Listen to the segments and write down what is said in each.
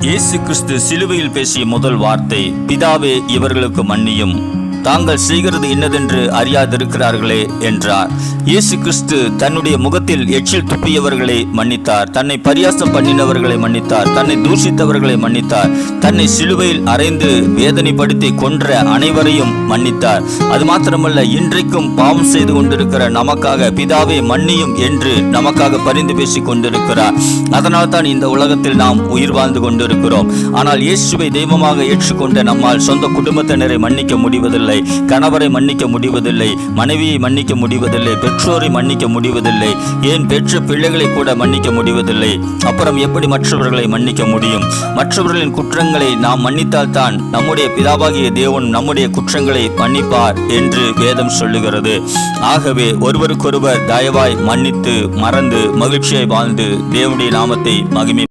இயேசு கிறிஸ்து சிலுவையில் பேசிய முதல் வார்த்தை பிதாவே இவர்களுக்கு மன்னியும். தாங்கள் செய்கிறது இன்னதென்று அறியாதிருக்கிறார்களே என்றார். இயேசு கிறிஸ்து தன்னுடைய முகத்தில் எச்சில் துப்பியவர்களை மன்னித்தார். தன்னை பரியாசம் பண்ணினவர்களை மன்னித்தார். தன்னை தூஷித்தவர்களை மன்னித்தார். தன்னை சிலுவையில் அறைந்து வேதனைப்படுத்தி கொன்ற அனைவரையும் மன்னித்தார். அது மாத்திரமல்ல இன்றைக்கும் பாவம் செய்து கொண்டிருக்கிற நமக்காக பிதாவே மன்னியும் என்று நமக்காக பரிந்து பேசிக் கொண்டிருக்கிறார். அதனால் தான் இந்த உலகத்தில் நாம் உயிர் வாழ்ந்து கொண்டிருக்கிறோம். ஆனால் இயேசுவை தெய்வமாக ஏற்றுக்கொண்ட நம்மால் சொந்த குடும்பத்தினரை மன்னிக்க முடிவதில்லை. கணவரை மன்னிக்க முடிவதில்லை. மனைவியை மன்னிக்க முடிவதில்லை. பெற்றோரை மன்னிக்க முடிவதில்லை. ஏன் பெற்ற பிள்ளைகளை கூட மன்னிக்க முடிவதில்லை? அப்புறம் எப்படி மற்றவர்களை மன்னிக்க முடியும்? மற்றவர்களின் குற்றங்களை நாம் மன்னித்தால் தான் நம்முடைய பிதாவாகிய தேவன் நம்முடைய குற்றங்களை மன்னிப்பார் என்று வேதம் சொல்லுகிறது. ஆகவே ஒருவருக்கொருவர் தயவாய் மன்னித்து மறந்து மகிழ்ச்சியை வாழ்ந்து தேவனுடைய நாமத்தை மகிமை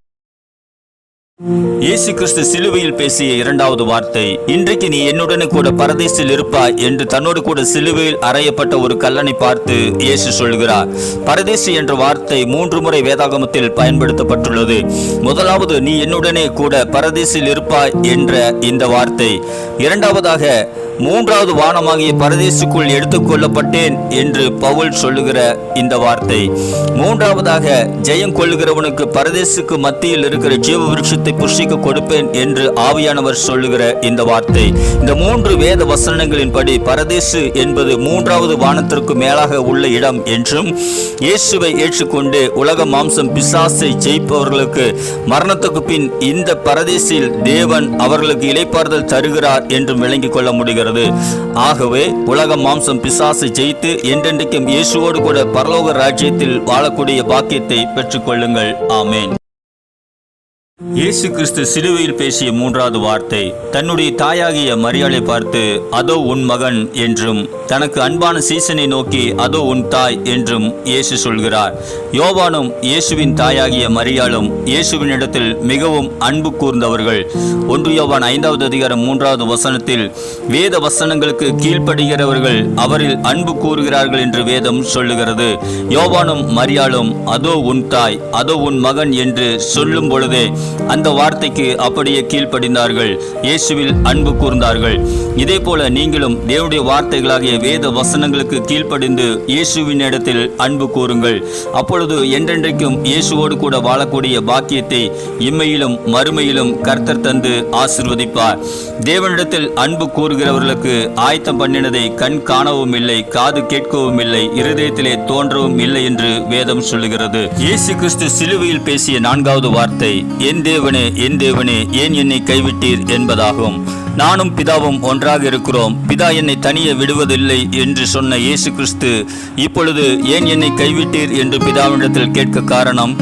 இயேசு கிறிஸ்து சிலுவையில் பேசிய இரண்டாவது வார்த்தை இன்றைக்கு நீ என்னுடனே கூட பரதேசில் இருப்பாய் என்று தன்னோடு கூட சிலுவையில் அறையப்பட்ட ஒரு கல்லனை பார்த்து இயேசு சொல்கிறார். பரதேசி என்ற வார்த்தை மூன்று முறை வேதாகமத்தில் பயன்படுத்தப்பட்டுள்ளது. முதலாவது நீ என்னுடனே கூட பரதேசில் இருப்பாய் என்ற இந்த வார்த்தை. இரண்டாவதாக மூன்றாவது வானமாகிய பரதேசுக்குள் எடுத்துக்கொள்ளப்பட்டேன் என்று பவுல் சொல்லுகிற இந்த வார்த்தை. மூன்றாவதாக ஜெயம் கொள்ளுகிறவனுக்கு பரதேசுக்கு மத்தியில் இருக்கிற ஜீவ விருட்சத்தை புஷிக்க கொடுப்பேன் என்று ஆவியானவர் சொல்லுகிற இந்த வார்த்தை. இந்த மூன்று வேத வசனங்களின்படி பரதேசு என்பது மூன்றாவது வானத்திற்கு மேலாக உள்ள இடம் என்றும் இயேசுவை ஏற்றுக்கொண்டு உலக மாம்சம் பிசாசை ஜெயிப்பவர்களுக்கு மரணத்துக்கு பின் இந்த பரதேசில் தேவன் அவர்களுக்கு இலைப்பாறுதல் தருகிறார் என்றும் விளங்கிக் கொள்ள முடிகிறது. ஆகவே உலக மாம்சம் பிசாசை ஜெயித்து என்றென்றைக்கும் இயேசுவோடு கூட பரலோக ராஜ்யத்தில் வாழக்கூடிய பாக்கியத்தை பெற்றுக்கொள்ளுங்கள். ஆமேன். இயேசு கிறிஸ்து சிலுவையில் பேசிய மூன்றாவது வார்த்தை தன்னுடைய தாயாகிய மரியாளை பார்த்து அதோ உன் மகன் என்றும் தனக்கு அன்பான சீசனை நோக்கி அதோ உன் தாய் என்றும் இயேசு சொல்கிறார். யோவானும் இயேசுவின் தாயாகிய மரியாளும் இயேசுவின் இடத்தில் மிகவும் அன்பு கூர்ந்தவர்கள். ஒன்று யோவான் ஐந்தாவது அதிகாரம் மூன்றாவது வசனத்தில் வேத வசனங்களுக்கு கீழ்ப்படுகிறவர்கள் அவரில் அன்பு கூறுகிறார்கள் என்று வேதம் சொல்லுகிறது. யோவானும் மரியாளும் அதோ உன் தாய் அதோ உன் மகன் என்று சொல்லும் பொழுதே அந்த வார்த்தைக்கு அப்படியே கீழ்ப்படிந்தார்கள். இயேசுவில் அன்பு கூர்ந்தார்கள். இதே போல நீங்களும் தேவனுடைய வார்த்தைகளாகிய வேத வசனங்களுக்கு கீழ்ப்படிந்து இயேசுவின் இடத்தில் அன்பு கூறுங்கள். அப்பொழுது என்றென்றைக்கும் இயேசுவோடு கூட வாழக்கூடிய பாக்கியத்தை இம்மையிலும் மறுமையிலும் கர்த்தர் தந்து ஆசிர்வதிப்பார். தேவனிடத்தில் அன்பு கூறுகிறவர்களுக்கு ஆயத்தம் பண்ணினதை கண் காணவும் இல்லை காது கேட்கவும் இல்லை இருதயத்திலே தோன்றவும் இல்லை என்று வேதம் சொல்லுகிறது. இயேசு கிறிஸ்து சிலுவையில் பேசிய நான்காவது வார்த்தை என் தேவனே என் தேவனே ஏன் என்னை கைவிட்டீர் என்பதாகும். நானும் பிதாவும் ஒன்றாக இருக்கிறோம். பிதா என்னை தனியே விடுவதில்லை என்று சொன்ன இயேசு கிறிஸ்து இப்பொழுது ஏன் என்னை கைவிட்டீர் என்று பிதாவிடத்தில் கேட்க காரணம்?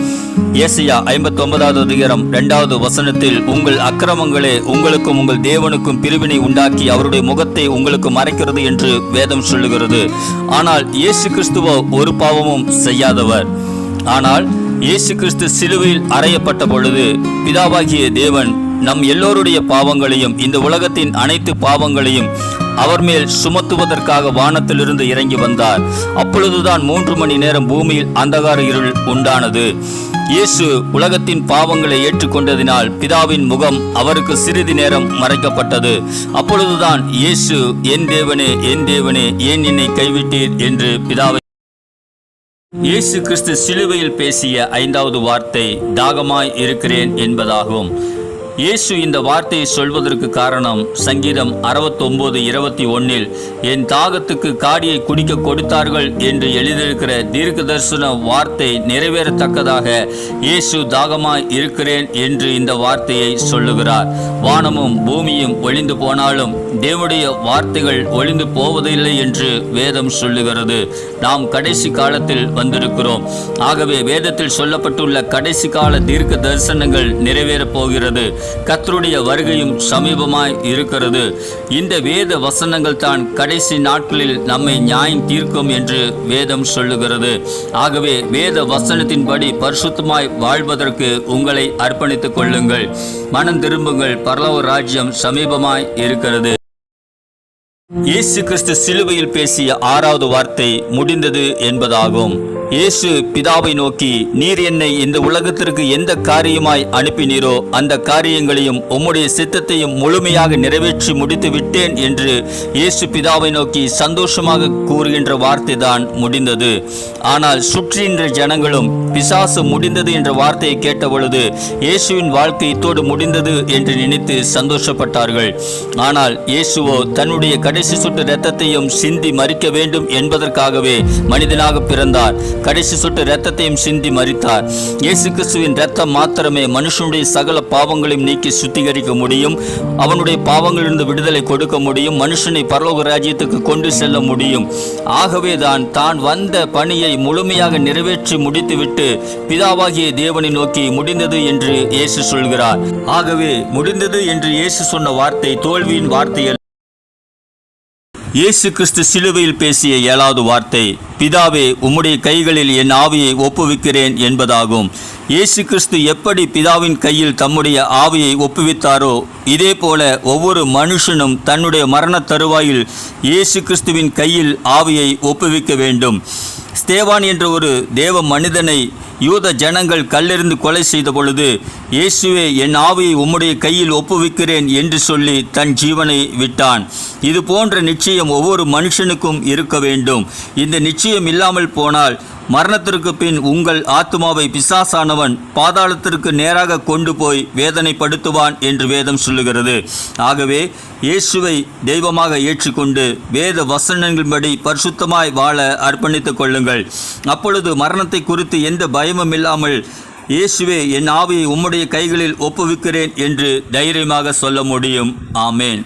ஏசியா ஐம்பத்தி ஒன்பதாவது அதிகாரம் இரண்டாவது வசனத்தில் உங்கள் அக்கிரமங்களே உங்களுக்கும் உங்கள் தேவனுக்கும் பிரிவினை உண்டாக்கி அவருடைய முகத்தை உங்களுக்கு மறைக்கிறது என்று வேதம் சொல்லுகிறது. ஆனால் இயேசு கிறிஸ்துவோ ஒரு பாவமும் செய்யாதவர். ஆனால் இயேசு கிறிஸ்து சிலுவையில் அறையப்பட்ட பொழுது பிதாவாகிய தேவன் நம் எல்லோருடைய பாவங்களையும் இந்த உலகத்தின் அனைத்து பாவங்களையும் அவர் மேல் சுமத்துவதற்காக வானத்திலிருந்து இறங்கி வந்தார். அப்பொழுதுதான் மூன்று மணி நேரம் பூமியில் அந்தகார இருள் உண்டானது. இயேசு உலகத்தின் பாவங்களை ஏற்றுக்கொண்டதினால் பிதாவின் முகம் அவருக்கு சிறிது நேரம் மறைக்கப்பட்டது. அப்பொழுதுதான் இயேசு என் தேவனே என் தேவனே ஏன் என்னை கைவிட்டீர்? என்று பிதாவை இயேசு கிறிஸ்து சிலுவையில் பேசிய ஐந்தாவது வார்த்தை தாகமாய் இருக்கிறேன் என்பதாகும். இயேசு இந்த வார்த்தையை சொல்வதற்கு காரணம் சங்கீதம் அறுபத்தொன்பது இருபத்தி ஒன்னில் என் தாகத்துக்கு காடியை குடிக்க கொடுத்தார்கள் என்று எழுதியிருக்கிற தீர்க்க தரிசன வார்த்தை நிறைவேறத்தக்கதாக இயேசு தாகமாய் இருக்கிறேன் என்று இந்த வார்த்தையை சொல்லுகிறார். வானமும் பூமியும் ஒளிந்து போனாலும் தேவனுடைய வார்த்தைகள் ஒளிந்து போவதில்லை என்று வேதம் சொல்லுகிறது. நாம் கடைசி காலத்தில் வந்திருக்கிறோம். ஆகவே வேதத்தில் சொல்லப்பட்டுள்ள கடைசி கால தீர்க்க தரிசனங்கள் நிறைவேறப் போகிறது. கத்தருடைய வருகையும் சமீபமாய் இருக்கிறது. இந்த வேத வசனங்கள் தான் கடைசி நாட்களில் நம்மை நியாயம் தீர்க்கும் என்று வேதம் சொல்லுகிறது. ஆகவே வேத வசனத்தின்படி பரிசுத்தமாய் வாழ்வதற்கு உங்களை அர்ப்பணித்துக் கொள்ளுங்கள். மனம் திரும்புங்கள். பரலவ ராஜ்யம் சமீபமாய் இருக்கிறது. இயேசு கிறிஸ்து சிலுவையில் பேசிய ஆறாவது வார்த்தை முடிந்தது என்பதாகும். இயேசு பிதாவை நோக்கி நீர் என்னை இந்த உலகத்திற்கு எந்த காரியமாய் அனுப்பினீரோ அந்த காரியங்களையும் உம்முடைய சித்தத்தையும் முழுமையாக நிறைவேற்றி முடித்து விட்டேன் என்று இயேசு பிதாவை நோக்கி சந்தோஷமாக கூறுகின்ற வார்த்தை தான் முடிந்தது. ஆனால் சுற்றின்ற ஜனங்களும் பிசாசு முடிந்தது என்ற வார்த்தையை கேட்ட பொழுது இயேசுவின் வாழ்க்கை இத்தோடு முடிந்தது என்று நினைத்து சந்தோஷப்பட்டார்கள். ஆனால் இயேசுவோ தன்னுடைய கடைசி சுட்டு இரத்தத்தையும் சிந்தி மறிக்க வேண்டும் என்பதற்காகவே மனிதனாக பிறந்தார். கடைசி சொட்டு இரத்தத்தையும் சிந்தி மறித்தார் இயேசு கிறிஸ்துவின் இரத்தம் மாத்திரமே மனுஷனுடைய சகல பாவங்களையும் நீக்கி சுத்திகரிக்க முடியும். அவனுடைய பாவங்களிலிருந்து விடுதலை கொடுக்க முடியும். மனுஷனை பரலோக ராஜ்யத்துக்கு கொண்டு செல்ல முடியும். ஆகவே தான் தான் வந்த பணியை முழுமையாக நிறைவேற்றி முடித்துவிட்டு பிதாவாகிய தேவனை நோக்கி முடிந்தது என்று இயேசு சொல்கிறார். ஆகவே முடிந்தது என்று இயேசு சொன்ன வார்த்தை தோல்வியின் வார்த்தை இயேசு கிறிஸ்து சிலுவையில் பேசிய ஏழாவது வார்த்தை பிதாவே உம்முடைய கைகளில் என் ஆவியை ஒப்புவிக்கிறேன் என்பதாகும். இயேசு கிறிஸ்து எப்படி பிதாவின் கையில் தம்முடைய ஆவியை ஒப்புவித்தாரோ இதே போல ஒவ்வொரு மனுஷனும் தன்னுடைய மரண தருவாயில் இயேசு கிறிஸ்துவின் கையில் ஆவியை ஒப்புவிக்க வேண்டும். ஸ்தேவான் என்ற ஒரு தேவ மனிதனை யூத ஜனங்கள் கல்லெறிந்து கொலை செய்த பொழுது இயேசுவே என் ஆவியை உம்முடைய கையில் ஒப்புவிக்கிறேன் என்று சொல்லி தன் ஜீவனை விட்டான். இது போன்ற நிச்சயம் ஒவ்வொரு மனுஷனுக்கும் இருக்க வேண்டும். இந்த நிச்சயம் இல்லாமல் போனால் மரணத்திற்கு பின் உங்கள் ஆத்துமாவை பிசாசானவன் பாதாளத்திற்கு நேராக கொண்டு போய் வேதனைப்படுத்துவான் என்று வேதம் சொல்லுகிறது. ஆகவே இயேசுவை தெய்வமாக ஏற்றுக்கொண்டு வேத வசனங்களின்படி பரிசுத்தமாய் வாழ அர்ப்பணித்துக் கொள்ளுங்கள். அப்பொழுது மரணத்தை குறித்து எந்த பய பயமும் இல்லாமல் இயேசுவே என் ஆவியை உம்முடைய கைகளில் ஒப்புவிக்கிறேன் என்று தைரியமாக சொல்ல முடியும். ஆமேன்.